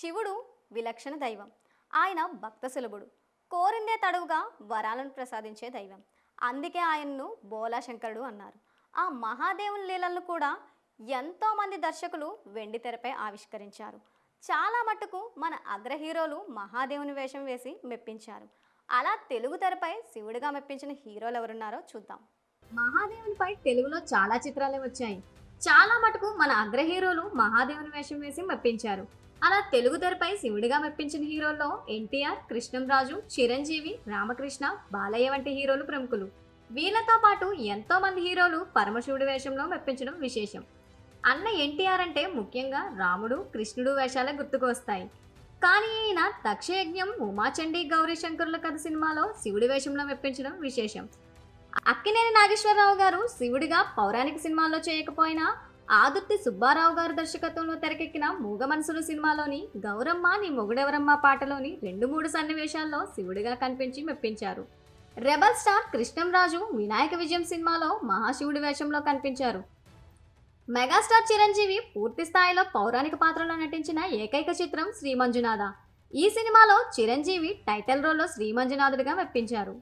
శివుడు విలక్షణ దైవం. ఆయన భక్త సులభుడు. కోరిందే తడువుగా వరాలను ప్రసాదించే దైవం. అందుకే ఆయన్ను బోలాశంకరుడు అన్నారు. ఆ మహాదేవుని లీలలను కూడా ఎంతోమంది దర్శకులు వెండి తెరపై ఆవిష్కరించారు. చాలా మటుకు మన అగ్ర హీరోలు మహాదేవుని వేషం వేసి మెప్పించారు. అలా తెలుగు తెరపై శివుడిగా మెప్పించిన హీరోలు ఎవరున్నారో చూద్దాం. మహాదేవునిపై తెలుగులో చాలా చిత్రాలే వచ్చాయి. చాలా మటుకు మన అగ్ర హీరోలు మహాదేవుని వేషం వేసి మెప్పించారు. అలా తెలుగు తెరపై శివుడిగా మెప్పించిన హీరోల్లో ఎన్టీఆర్ కృష్ణంరాజు చిరంజీవి రామకృష్ణ బాలయ్య వంటి హీరోలు ప్రముఖులు. వీళ్ళతో పాటు ఎంతో మంది హీరోలు పరమశివుడి వేషంలో మెప్పించడం విశేషం. అన్న ఎన్టీఆర్ అంటే ముఖ్యంగా రాముడు కృష్ణుడు వేషాలే గుర్తుకు వస్తాయి కానీ ఈయన దక్షయజ్ఞం ఉమాచండి గౌరీ శంకరుల కథ సినిమాలో శివుడి వేషంలో మెప్పించడం విశేషం. అక్కినేని నాగేశ్వరరావు గారు శివుడిగా పౌరాణిక సినిమాల్లో చేయకపోయినా ఆదుర్తి సుబ్బారావు గారి దర్శకత్వంలో తెరకెక్కిన మూగ మనసులు సినిమాలోని గౌరమ్మ నీ మొగుడెవరమ్మ పాటలోని రెండు మూడు సన్నివేశాల్లో శివుడిగా కనిపించి మెప్పించారు. రెబల్ స్టార్ కృష్ణంరాజు వినాయక విజయం సినిమాలో మహాశివుడి వేషంలో కనిపించారు. మెగాస్టార్ చిరంజీవి పూర్తి స్థాయిలో పౌరాణిక పాత్రలో నటించిన ఏకైక చిత్రం శ్రీమంజునాథ. ఈ సినిమాలో చిరంజీవి టైటిల్ రోల్లో శ్రీమంజునాథుడిగా మెప్పించారు.